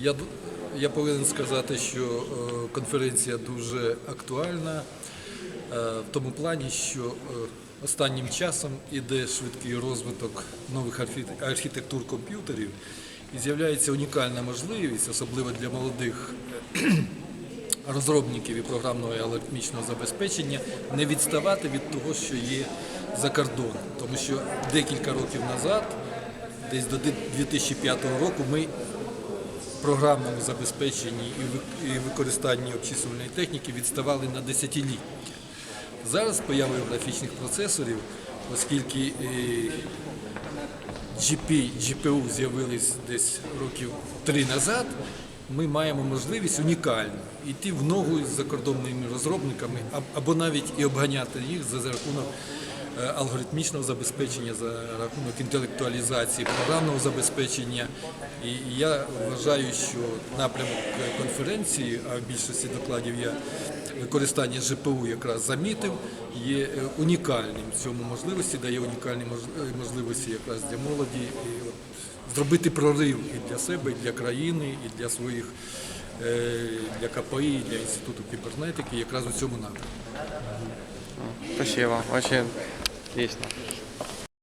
Я, я повинен сказати, що е, конференція дуже актуальна е, в тому плані, що е, останнім часом іде швидкий розвиток нових архітектур комп'ютерів і з'являється унікальна можливість, особливо для молодих розробників і програмного і алгоритмічного забезпечення не відставати від того, що є за кордоном. Тому що декілька років назад, десь до 2005 року, ми програмному забезпеченні і використанні обчислювальної техніки відставали на десятиліття. Зараз з появою графічних процесорів, оскільки е, GP, GPU з'явились десь років три назад, ми маємо можливість унікальну йти в ногу з закордонними розробниками або навіть і обганяти їх за рахунок е, алгоритмічного забезпечення, за рахунок інтелектуалізації, програмного забезпечення. І я вважаю, що напрямок конференції, а в більшості докладів я використання ЖПУ якраз замітив, є е, унікальним в цьому можливості, дає унікальні е, можливості якраз для молоді і зробити прорив і для себе, і для країни, і для своїх е, для КПІ, і для інституту кібернетики, якраз у цьому напрямку. Спасибо, очень интересно.